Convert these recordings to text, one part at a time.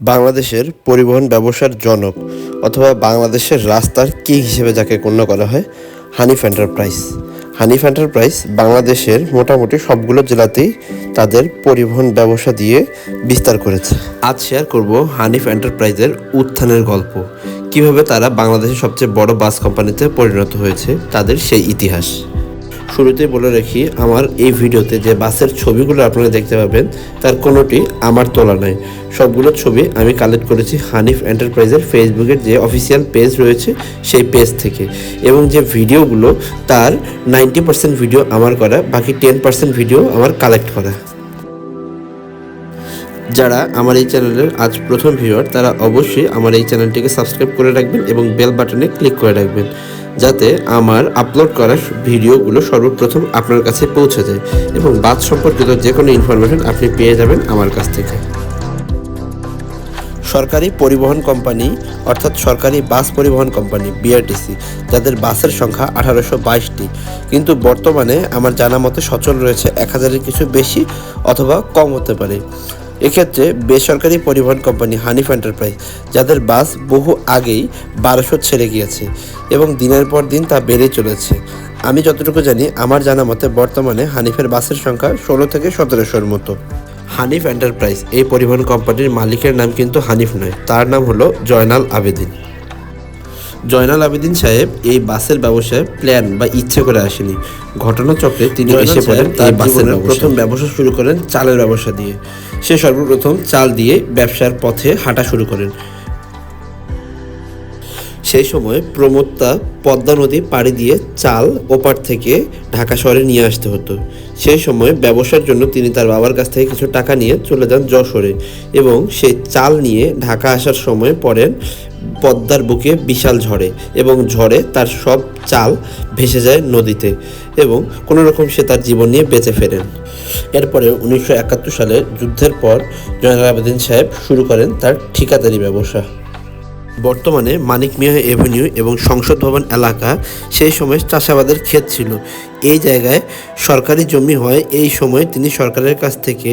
বাংলাদেশের পরিবহন ব্যবসার জনক অথবা বাংলাদেশের রাস্তার কিং হিসেবে যাকে গণ্য করা হয়? হানিফ এন্টারপ্রাইজ। হানিফ এন্টারপ্রাইজ বাংলাদেশের মোটামুটি সবগুলো জেলাতেই তাদের পরিবহন ব্যবসা দিয়ে বিস্তার করেছে। আজ শেয়ার করব হানিফ এন্টারপ্রাইজের উত্থানের গল্প। কীভাবে তারা বাংলাদেশের সবচেয়ে বড় বাস কোম্পানিতে পরিণত হয়েছে, তাদের সেই ইতিহাস। শুরুতে বলে রাখি, আমার এই ভিডিওতে যে বাসের ছবিগুলো আপনারা দেখতে পাবেন, তার কোনোটি আমার তোলা নয় সবগুলো ছবি আমি কালেক্ট করেছি হানিফ এন্টারপ্রাইজের ফেসবুকের যে অফিসিয়াল পেজ রয়েছে, সেই পেজ থেকে। এবং যে ভিডিওগুলো, তার নাইনটি পার্সেন্ট ভিডিও আমার করা, বাকি টেন পার্সেন্ট ভিডিও আমার কালেক্ট করা। যারা আমার এই চ্যানেলের আজ প্রথম ভিউয়ার তারা অবশ্যই আমার এই চ্যানেলটিকে সাবস্ক্রাইব করে রাখবেন এবং বেল বাটনে ক্লিক করে রাখবেন। যাতে আমার আপলোড করা ভিডিওগুলো সর্বপ্রথম আপনার কাছে পৌঁছে যায় এবং বাস সম্পর্কিত যে কোনো ইনফরমেশন আপনি পেয়ে যাবেন আমার কাছ থেকে। সরকারি পরিবহন কোম্পানি অর্থাৎ সরকারি বাস পরিবহন কোম্পানি বিআরটিসি যাদের বাসের সংখ্যা আঠারোশো বাইশটি, কিন্তু বর্তমানে আমার জানা মতে সচল রয়েছে এক হাজারের কিছু বেশি অথবা কম হতে পারে। এক্ষেত্রে বেসরকারি পরিবহন কোম্পানি হানিফ এন্টারপ্রাইজ, যাদের বাস বহু আগেই বারোশো ছেড়ে গিয়েছে এবং দিনের পর দিন তা বেড়ে চলেছে। আমি যতটুকু জানি, আমার জানা মতে বর্তমানে হানিফের বাসের সংখ্যা ষোলো থেকে সতেরোশোর মতো। হানিফ এন্টারপ্রাইজ, এই পরিবহন কোম্পানির মালিকের নাম কিন্তু হানিফ নয়, তার নাম হলো জয়নাল আবেদিন। জয়নাল আবেদিন সাহেব এই বাসের ব্যবসায় প্ল্যান বা ইচ্ছে করে আসেনি। ঘটনাচক্রে তিনি এসে পড়েন এই বাসের প্রথম ব্যবসা শুরু করেন চালের ব্যবসা দিয়ে। সে সর্বপ্রথম চাল দিয়ে ব্যবসার পথে হাঁটা শুরু করেন। সেই সময় প্রমোদতা পদ্মা নদী পাড়ি দিয়ে চাল ওপার থেকে ঢাকা শহরে নিয়ে আসতে হতো। সেই সময় ব্যবসার জন্য তিনি তার বাবার কাছ থেকে কিছু টাকা নিয়ে চলে যান যশোরে এবং সেই চাল নিয়ে ঢাকা আসার সময় পড়েন পদ্মার বুকে বিশাল ঝড়ে এবং ঝড়ে তার সব চাল ভেসে যায় নদীতে এবং কোনো রকম সে তার জীবন নিয়ে বেঁচে ফেরেন। এরপরে উনিশশো একাত্তর সালে যুদ্ধের পর জয়নাল আবেদিন সাহেব শুরু করেন তার ঠিকাদারি ব্যবসা। বর্তমানে মানিক মিয়া এভিনিউ এবং সংসদ ভবন এলাকা সেই সময় চাষাবাদের ক্ষেত ছিল। এই জায়গায় সরকারি জমি হয়, এই সময় তিনি সরকারের কাছ থেকে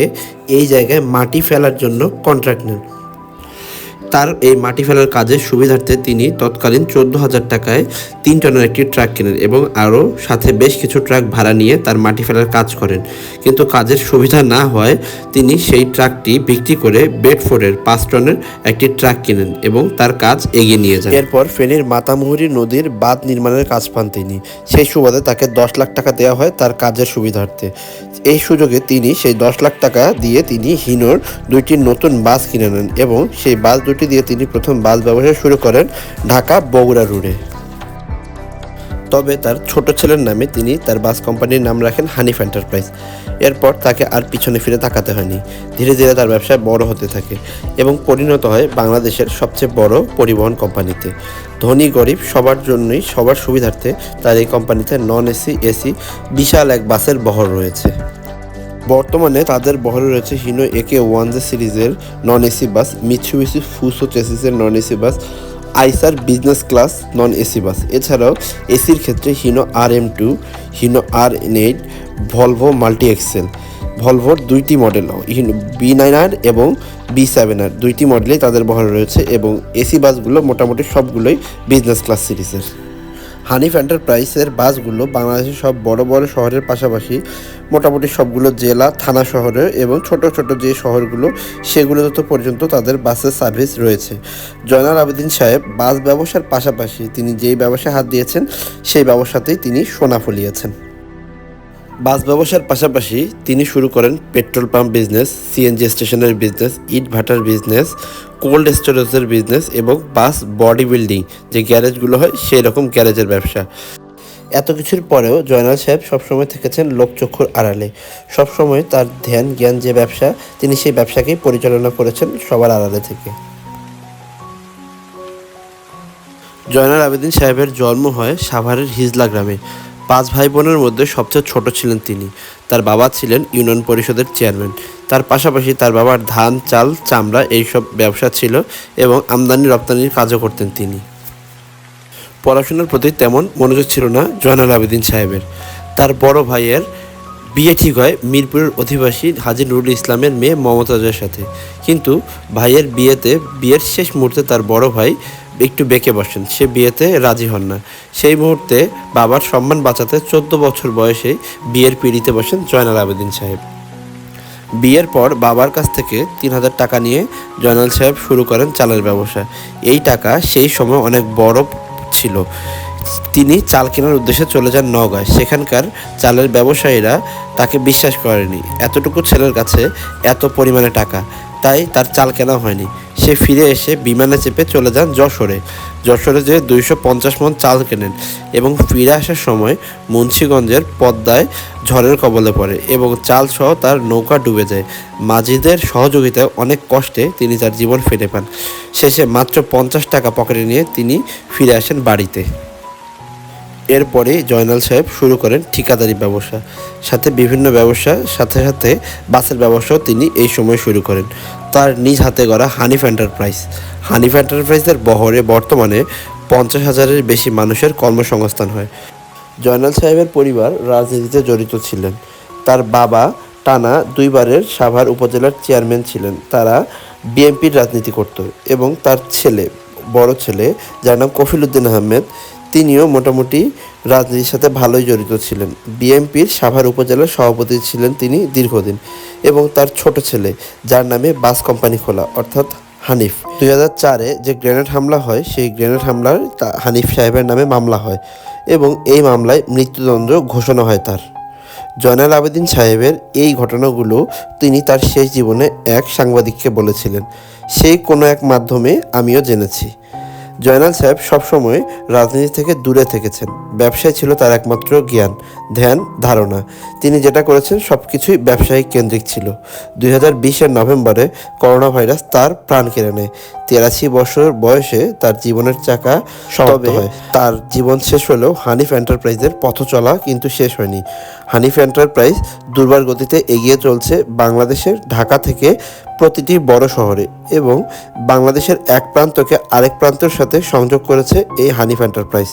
এই জায়গায় মাটি ফেলার জন্য কন্ট্রাক্ট নেন। তার এই মাটি ফেলার কাজের সুবিধার্থে তিনি তৎকালীন চোদ্দ হাজার টাকায় তিন টনের একটি ট্রাক কেনেন এবং আরও সাথে বেশ কিছু ট্রাক ভাড়া নিয়ে তার মাটি ফেলার কাজ করেন। কিন্তু কাজের সুবিধা না হয় তিনি সেই ট্রাকটি বিক্রি করে বেডফোর্ডের পাঁচ টনের একটি ট্রাক কেনেন এবং তার কাজ এগিয়ে নিয়ে যান। এরপর ফেনীর মাতামুহুরী নদীর বাঁধ নির্মাণের কাজ পান তিনি। সেই সুবাদে তাকে দশ লাখ টাকা দেওয়া হয় তার কাজের সুবিধার্থে। এই সুযোগে তিনি সেই দশ লাখ টাকা দিয়ে তিনি হিনোর দুইটি নতুন বাস কিনে নেন এবং সেই বাস দুটি দিয়ে তিনি প্রথম বাস ব্যবসা শুরু করেন ঢাকা বগুড়া রুটে তবে তার ছোট ছেলের নামে তিনি তার বাস কোম্পানির নাম রাখেন হানিফ এন্টারপ্রাইজ। এরপর তাকে আর পিছনে ফিরে তাকাতে হয়নি। ধীরে ধীরে তার ব্যবসা বড় হতে থাকে এবং পরিণত হয় বাংলাদেশের সবচেয়ে বড় পরিবহন কোম্পানিতে। ধনী, গরিব সবার জন্যই সবার সুবিধার্থে তার এই কোম্পানিতে নন এসি এসি বিশাল এক বাসের বহর রয়েছে। বর্তমানে তাদের বহরে রয়েছে হিনো একে ওয়ান জে সিরিজের non AC bus Mitsubishi Fuso চেসিসের non AC bus, Eicher business class non AC bus. এছাড়াও এসির ক্ষেত্রে Hino R M two, Hino R N eight Volvo multi axle ভলভোর দুইটি মডেল বি নাইন আর এবং B seven আর। দুইটি মডেলেই তাদের বহরে রয়েছে এবং এসি বাসগুলো মোটামুটি সবগুলোই বিজনেস ক্লাস সিরিজের। হানিফ এন্টারপ্রাইজের বাসগুলো বাংলাদেশের সব বড় বড় শহরের পাশাপাশি মোটামুটি সবগুলো জেলা, থানা শহরে এবং ছোট ছোট যে শহরগুলো সেগুলো তো পর্যন্ত তাদের বাসের সার্ভিস রয়েছে। জয়নাল আবেদিন সাহেব বাস ব্যবসার পাশাপাশি তিনি যেই ব্যবসায় হাত দিয়েছেন, সেই ব্যবসাতেই তিনি সোনা ফলিয়েছেন। বাস ব্যবসার পাশাপাশি তিনি শুরু করেন পেট্রোল পাম্প বিজনেস সিএনজি স্টেশনের বিজনেস, ইট ভাটার বিজনেস, কোল্ড স্টোরেজের বিজনেস এবং বাস বডি বিল্ডিং যে গ্যারেজগুলো হয় সেই রকম গ্যারেজের ব্যবসা। এত কিছুর পরেও জয়নাল সাহেব সবসময় থেকেছেন লোকচক্ষুর আড়ালে। সবসময় তার ধ্যান, জ্ঞান যে ব্যবসা, তিনি সেই ব্যবসাকেই পরিচালনা করেছেন সবার আড়ালে থেকে। জয়নাল আবেদিন সাহেবের জন্ম হয় সাভারের হিজলা গ্রামে। পাঁচ ভাই বোনের মধ্যে সবচেয়ে ছোট ছিলেন তিনি। তার বাবা ছিলেন ইউনিয়ন পরিষদের চেয়ারম্যান। তার পাশাপাশি তার বাবার ধান, চাল, চামড়া এইসব ব্যবসা ছিল এবং আমদানি রপ্তানির কাজও করতেন তিনি। পড়াশোনার প্রতি তেমন মনোযোগ ছিল না জয়নাল আবেদিন সাহেবের। তার বড় ভাইয়ের বিয়ে ঠিক হয় মিরপুরের অধিবাসী হাজি নুরুল ইসলামের মেয়ে মমতাজের সাথে। কিন্তু ভাইয়ের বিয়েতে, বিয়ের শেষ মুহূর্তে তার বড় ভাই একটু বেঁকে বসেন, সে বিয়েতে রাজি হন না। সেই মুহূর্তে বাবার সম্মান বাঁচাতে চোদ্দ বছর বয়সে বিয়ের পিড়িতে বসেন জয়নাল আবেদিন সাহেব। বিয়ের পর বাবার কাছ থেকে তিন হাজার টাকা নিয়ে জয়নাল সাহেব শুরু করেন চালের ব্যবসা। এই টাকা সেই সময় অনেক বড় ছিল। তিনি চাল কেনার উদ্দেশ্যে চলে যান নওগাঁয় সেখানকার চালের ব্যবসায়ীরা তাকে বিশ্বাস করেনি। এতটুকু ছেলের কাছে এত পরিমাণে টাকা, তাই তার চাল কেনা হয়নি। সে ফিরে এসে বিমানে চেপে চলে যান যশোরে। যশোরে যে দুইশো পঞ্চাশ মন চাল কেনেন এবং ফিরে আসার সময় মুন্সীগঞ্জের পদ্মায় ঝড়ের কবলে পড়ে এবং চাল সহ তার নৌকা ডুবে যায়। মাঝিদের সহযোগিতায় অনেক কষ্টে তিনি তার জীবন ফিরে পান। শেষে মাত্র পঞ্চাশ টাকা পকেটে নিয়ে তিনি ফিরে আসেন বাড়িতে। এরপরে জয়নাল সাহেব শুরু করেন ঠিকাদারি ব্যবসা। সাথে বিভিন্ন ব্যবসা, সাথে সাথে বাসের ব্যবসাও তিনি এই সময় শুরু করেন। তার নিজ হাতে গড়া হানিফ এন্টারপ্রাইজ। হানিফ এন্টারপ্রাইজের বহরে বর্তমানে পঞ্চাশ হাজারের বেশি মানুষের কর্মসংস্থান হয়। জয়নাল সাহেবের পরিবার রাজনীতিতে জড়িত ছিলেন। তার বাবা টানা দুইবারের সাভার উপজেলার চেয়ারম্যান ছিলেন। তারা বিএনপির রাজনীতি করত এবং তার ছেলে, বড় ছেলে, যার নাম কফিল উদ্দিন আহমেদ, তিনিও মোটামুটি রাজনীতির সাথে ভালোই জড়িত ছিলেন। বিএনপির সাভার উপজেলার সভাপতি ছিলেন তিনি দীর্ঘদিন। এবং তার ছোট ছেলে, যার নামে বাস কোম্পানি খোলা, অর্থাৎ হানিফ। দুই হাজার চারে যে গ্রেনেড হামলা হয়, সেই গ্রেনেড হামলার হানিফ সাহেবের নামে মামলা হয় এবং এই মামলায় মৃত্যুদণ্ড ঘোষণা হয় তার। জয়নাল আবেদিন সাহেবের এই ঘটনাগুলো তিনি তার শেষ জীবনে এক সাংবাদিককে বলেছিলেন। সেই কোনো এক মাধ্যমে আমিও জেনেছি। জয়নাল সাহেব সবসময় রাজনীতি থেকে দূরে থেকেছেন। ব্যবসায় ছিল তার একমাত্র জ্ঞান। ধ্যান ধারণা। তিনি যেটা করেছেন সব কিছুই ব্যবসায়িক কেন্দ্রিক ছিল। দুই হাজার বিশের নভেম্বরে করোনা ভাইরাস তার প্রাণ কেড়ে নেয়। তিরাশি বছর বয়সে তার জীবনের চাকা সমাপ্ত হয়। তার জীবন শেষ হলেও হানিফ এন্টারপ্রাইজের পথ চলা কিন্তু শেষ হয়নি। হানিফ এন্টারপ্রাইজ দুর্বার গতিতে এগিয়ে চলছে বাংলাদেশের ঢাকা থেকে প্রতিটি বড় শহরে এবং বাংলাদেশের এক প্রান্তকে আরেক প্রান্তের সাথে সংযোগ করেছে এই হানিফ এন্টারপ্রাইজ।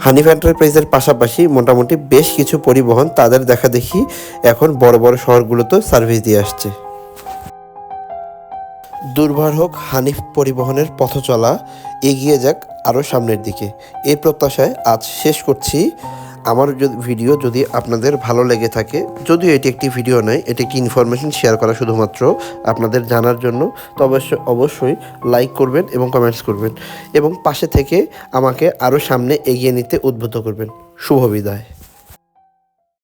হানিফ এন্টারপ্রাইজের পাশাপাশি মোটামুটি বেশ কিছু পরিবহন তাদের দেখা দেখি এখন বড় বড় শহরগুলোতে সার্ভিস দিয়ে আসছে। দুর্বার হোক হানিফ পরিবহনের পথ চলা, এগিয়ে যাক আরও সামনের দিকে। এই প্রত্যাশায় আজ শেষ করছি। আমার ভিডিও যদি আপনাদের ভালো লেগে থাকে যদিও এটি একটি ভিডিও নয়, এটি একটি ইনফরমেশন শেয়ার করা শুধুমাত্র আপনাদের জানার জন্য, তো অবশ্যই অবশ্যই লাইক করবেন এবং কমেন্টস করবেন এবং পাশে থেকে আমাকে আরও সামনে এগিয়ে নিতে উদ্বুদ্ধ করবেন। শুভ বিদায়।